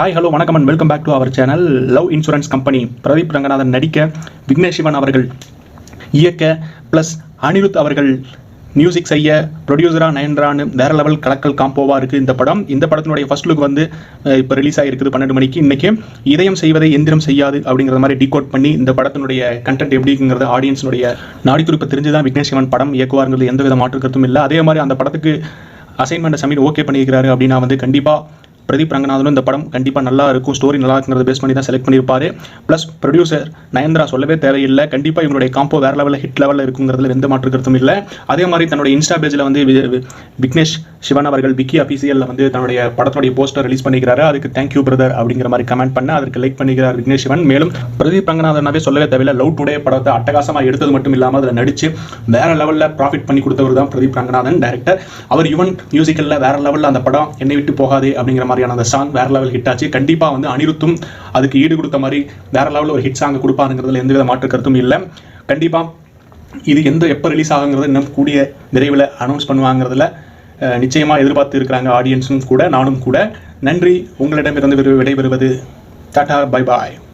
Hi hello வணக்கம் and welcome back to our channel love insurance company Pradeep Ranganathan நடிக்க விக்னேஷ் சிவன் அவர்கள் இயக்க plus Anirudh அவர்கள் மியூசிக் செய்ய ப்ரொடியூசரா நயன்ரான்னு வேற லெவல் கலக்கல் காம்போவா இருக்குது இந்த படம். இந்த படத்தினுடைய ஃபர்ஸ்ட் லுக் வந்து இப்போ ரிலீஸ் ஆகிருக்குது பன்னெண்டு மணிக்கு. இன்றைக்கி இதயம் செய்வதை எந்திரம் செய்யாது அப்படிங்கிற மாதிரி டிகோட் பண்ணி இந்த படத்தினுடைய கண்டென்ட் எப்படிங்கிறது ஆடியன்ஸினுடைய நாடித்துறிப்பை தெரிஞ்சு தான் விக்னேஷ் சிவன் படம் இயக்குவாருங்கிறது எந்த மாற்றுக்கருத்தும் கருத்தும் இல்லை. அதே மாதிரி அந்த படத்துக்கு அசைன்மெண்ட்டை சமீர் ஓகே பண்ணியிருக்கிறாரு அப்படின்னா வந்து கண்டிப்பாக பிரதீப் ரங்கநாதனும் இந்த படம் கண்டிப்பாக நல்லா இருக்கும். ஸ்டோரி நல்லா இருக்குங்கிறத பேஸ் பண்ணி தான் செலக்ட் பண்ணியிருப்பாரு. ப்ளஸ் ப்ரொடியூசர் நயன்தரா சொல்லவே தேவையில்லை. கண்டிப்பாக இவங்களுடைய காம்போ வேறு லெவலில் ஹிட் லெவலில் இருக்குங்கிறதுல எந்த மாற்று கருத்தும் இல்லை. அதே மாதிரி தன்னுடைய இன்ஸ்டா பேஜில் வந்து விக்னேஷ் சிவன் அவர்கள் விக்கி அஃபீஷியலில் வந்து தன்னுடைய படத்துடைய போஸ்டர் ரிலீஸ் பண்ணிக்கிறாரு. அதுக்கு தேங்க்யூ பிரதர் அப்படிங்கிற மாதிரி கமெண்ட் பண்ண அதற்கு லைக் பண்ணிக்கிறார் விக்னேஷ் சிவன். மேலும் பிரதீப் ரங்கநாதனாவே சொல்லவே தேவையில்ல. லவ் டுடே படத்தை அட்டகாசமாக எடுத்தது மட்டும் இல்லாமல் அதில் நடிச்சு வேற லெவலில் ப்ராஃபிட் பண்ணி கொடுத்தவர் தான் பிரதீப் ரங்கநாதன் டேரக்டர் அவர் யுவன் மியூசிக்கலில் வேற லெவலில் அந்த படம் என்னை விட்டு போகாதே அப்படிங்கிற மாதிரியான அந்த சாங் வேற லெவல் ஹிட் ஆச்சு. கண்டிப்பாக வந்து அனிருத்தும் அதுக்கு ஈடு கொடுத்த மாதிரி வேற லெவலில் ஒரு ஹிட் சாங் கொடுப்பாருங்கிறதுல எந்தவித மாற்று கருத்தும் இல்லை. கண்டிப்பாக இது எந்த எப்போ ரிலீஸ் ஆகுங்கிறது இன்னும் கூடிய விரைவில் அனௌன்ஸ் பண்ணுவாங்கிறதுல நிச்சயமாக நிச்சயமா எதிர்பார்த்து இருக்கிறாங்க ஆடியன்ஸும் கூட நானும் கூட. நன்றி. உங்களிடமிருந்து விடைபெறுவது டாடா பை பாய்